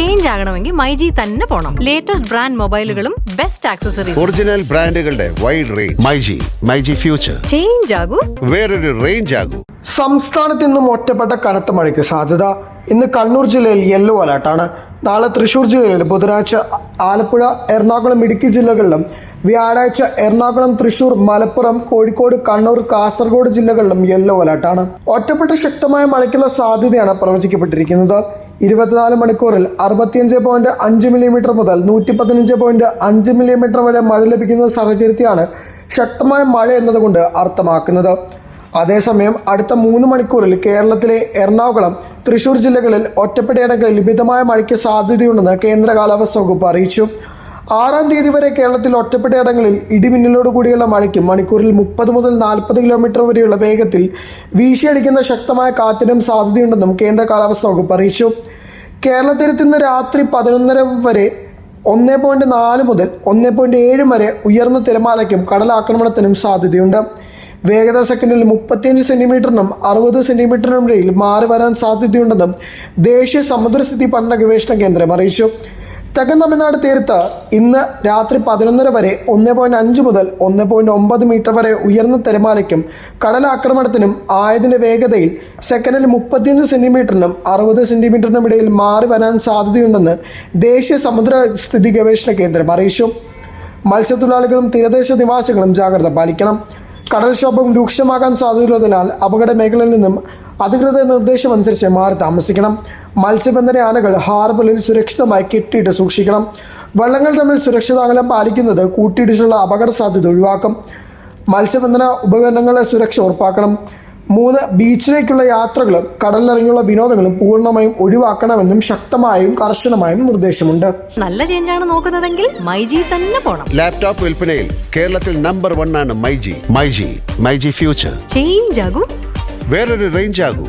Change ആകണമെങ്കിൽ മൈജി തന്നെ പോണം. ലേറ്റസ്റ്റ് ബ്രാൻഡ് മൊബൈലുകളും ബെസ്റ്റ് ആക്സസറീസ് ഒറിജിനൽ ബ്രാൻഡുകളുടെ wide range myG myG future change ആകൂ. വേറൊരു റേഞ്ച് ആകൂ. സംസ്ഥാനത്ത് ഇന്നും ഒറ്റപ്പെട്ട കനത്ത മഴയ്ക്ക് സാധ്യത. ഇന്ന് കണ്ണൂർ ജില്ലയിൽ യെല്ലോ അലർട്ടാണ് നാളെ തൃശൂർ ജില്ലയിൽ ബുധനാഴ്ച ആലപ്പുഴ എറണാകുളം ഇടുക്കി ജില്ലകളിലും വ്യാഴാഴ്ച എറണാകുളം തൃശൂർ മലപ്പുറം കോഴിക്കോട് കണ്ണൂർ കാസർഗോഡ് ജില്ലകളിലും യെല്ലോ അലർട്ടാണ് ഒറ്റപ്പെട്ട ശക്തമായ മഴയ്ക്കുള്ള സാധ്യതയാണ് പ്രവചിക്കപ്പെട്ടിരിക്കുന്നത്. ഇരുപത്തിനാല് മണിക്കൂറിൽ അറുപത്തിയഞ്ച് പോയിന്റ് അഞ്ച് മില്ലിമീറ്റർ മുതൽ നൂറ്റി പതിനഞ്ച് പോയിന്റ് അഞ്ച് മില്ലിമീറ്റർ വരെ മഴ ലഭിക്കുന്ന സാഹചര്യത്തെയാണ് ശക്തമായ മഴ എന്നതുകൊണ്ട് അർത്ഥമാക്കുന്നത്. അതേസമയം അടുത്ത മൂന്ന് മണിക്കൂറിൽ കേരളത്തിലെ എറണാകുളം തൃശൂർ ജില്ലകളിൽ ഒറ്റപ്പെട്ടയിടങ്ങളിൽ മിതമായ മഴയ്ക്ക് സാധ്യതയുണ്ടെന്ന് കേന്ദ്ര കാലാവസ്ഥ വകുപ്പ് അറിയിച്ചു. ആറാം തീയതി വരെ കേരളത്തിൽ ഒറ്റപ്പെട്ടയിടങ്ങളിൽ ഇടിമിന്നലോട് കൂടിയുള്ള മഴയ്ക്കും മണിക്കൂറിൽ മുപ്പത് മുതൽ നാൽപ്പത് കിലോമീറ്റർ വരെയുള്ള വേഗത്തിൽ വീശിയടിക്കുന്ന ശക്തമായ കാറ്റിനും സാധ്യതയുണ്ടെന്നും കേന്ദ്ര കാലാവസ്ഥാ വകുപ്പ് അറിയിച്ചു. കേരള തീരത്ത് ഇന്ന് രാത്രി പതിനൊന്നര വരെ ഒന്ന് പോയിന്റ് നാല് മുതൽ ഒന്ന് പോയിന്റ് ഏഴ് വരെ ഉയർന്ന തിരമാലയ്ക്കും കടലാക്രമണത്തിനും സാധ്യതയുണ്ട്. വേഗത സെക്കൻഡിൽ മുപ്പത്തിയഞ്ച് സെന്റിമീറ്ററിനും അറുപത് സെന്റിമീറ്ററിനും ഇടയിൽ മാറി വരാൻ സാധ്യതയുണ്ടെന്നും ദേശീയ സമുദ്രസ്ഥിതി പഠന ഗവേഷണ കേന്ദ്രം അറിയിച്ചു. തെക്കൻ തമിഴ്നാട് തീരത്ത് ഇന്ന് രാത്രി പതിനൊന്നര വരെ ഒന്ന് പോയിന്റ് അഞ്ച് മുതൽ ഒന്ന് പോയിന്റ് ഒമ്പത് മീറ്റർ വരെ ഉയർന്ന തിരമാലയ്ക്കും കടലാക്രമണത്തിനും ആയതിന്റെ വേഗതയിൽ സെക്കൻഡിൽ മുപ്പത്തിയഞ്ച് സെന്റിമീറ്ററിനും അറുപത് സെന്റിമീറ്ററിനും ഇടയിൽ മാറി വരാൻ സാധ്യതയുണ്ടെന്ന് ദേശീയ സമുദ്ര സ്ഥിതി ഗവേഷണ കേന്ദ്രം അറിയിച്ചു. മത്സ്യത്തൊഴിലാളികളും തീരദേശ നിവാസികളും ജാഗ്രത പാലിക്കണം. കടൽക്ഷോഭം രൂക്ഷമാകാൻ സാധ്യതയുള്ളതിനാൽ അപകട മേഖലയിൽ നിന്നും അധികൃതർ നിർദ്ദേശമനുസരിച്ച് മാറി താമസിക്കണം. മത്സ്യബന്ധന ആനകൾ ഹാർബറിൽ സുരക്ഷിതമായി കെട്ടിയിട്ട് സൂക്ഷിക്കണം. വള്ളങ്ങൾ തമ്മിൽ സുരക്ഷിത അകലം പാലിക്കുന്നത് കൂട്ടിയിടിച്ചുള്ള അപകട സാധ്യത ഒഴിവാക്കും. മത്സ്യബന്ധന ഉപകരണങ്ങളെ സുരക്ഷ ഉറപ്പാക്കണം. മൂന്ന് ബീച്ചിലേക്കുള്ള യാത്രകളും കടലിലിറങ്ങിയുള്ള വിനോദങ്ങളും പൂർണമായും ഒഴിവാക്കണമെന്നും ശക്തമായും കർശനമായും നിർദ്ദേശമുണ്ട്. നല്ല ചേഞ്ച് ആണ് നോക്കുന്നതെങ്കിൽ മൈജി തന്നെ പോണം. ലാപ്ടോപ്പ് വിൽപ്പനയിൽ കേരളത്തിൽ നമ്പർ വൺ ആണ് മൈജി. മൈജി മൈജി ഫ്യൂച്ചർ ചേഞ്ച് ആകും. വേറൊരു റേഞ്ച് ആകൂ.